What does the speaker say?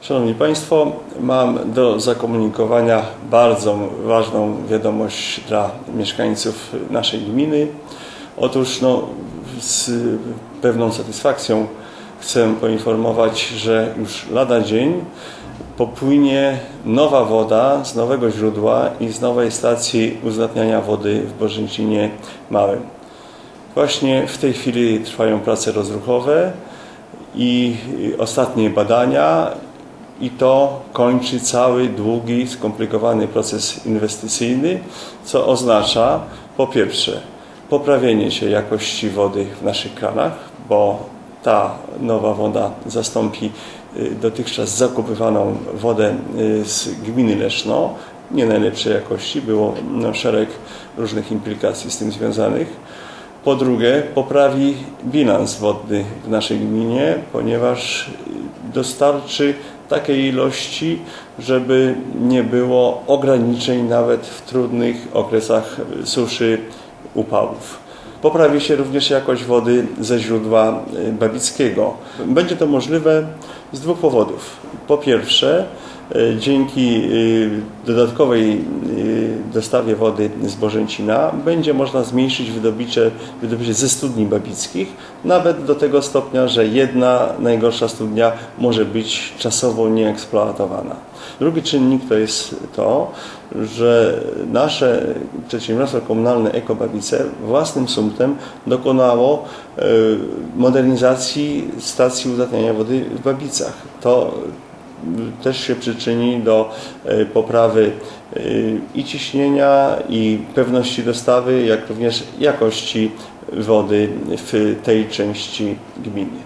Szanowni Państwo, mam do zakomunikowania bardzo ważną wiadomość dla mieszkańców naszej gminy. Otóż no, z pewną satysfakcją chcę poinformować, że już lada dzień popłynie nowa woda z nowego źródła i z nowej stacji uzdatniania wody w Bożęcinie Małym. Właśnie w tej chwili trwają prace rozruchowe i ostatnie badania i to kończy cały długi, skomplikowany proces inwestycyjny, co oznacza po pierwsze poprawienie się jakości wody w naszych kranach, bo ta nowa woda zastąpi y, dotychczas zakupywaną wodę y, z gminy Leszno, nie najlepszej jakości, było no, szereg różnych implikacji z tym związanych. Po drugie, poprawi bilans wodny w naszej gminie, ponieważ dostarczy takiej ilości, żeby nie było ograniczeń nawet w trudnych okresach suszy, upałów. Poprawi się również jakość wody ze źródła y, babickiego. Będzie to możliwe z dwóch powodów. Po pierwsze, dzięki y, dodatkowej dostawie wody z Bożęcina będzie można zmniejszyć wydobycie, wydobycie ze studni babickich, nawet do tego stopnia, że jedna najgorsza studnia może być czasowo nieeksploatowana. Drugi czynnik to jest to, że nasze przedsiębiorstwo komunalne Ekobabice własnym sumptem dokonało modernizacji stacji uzdatniania wody w Babicach. To też się przyczyni do poprawy i ciśnienia, i pewności dostawy, jak również jakości wody w tej części gminy.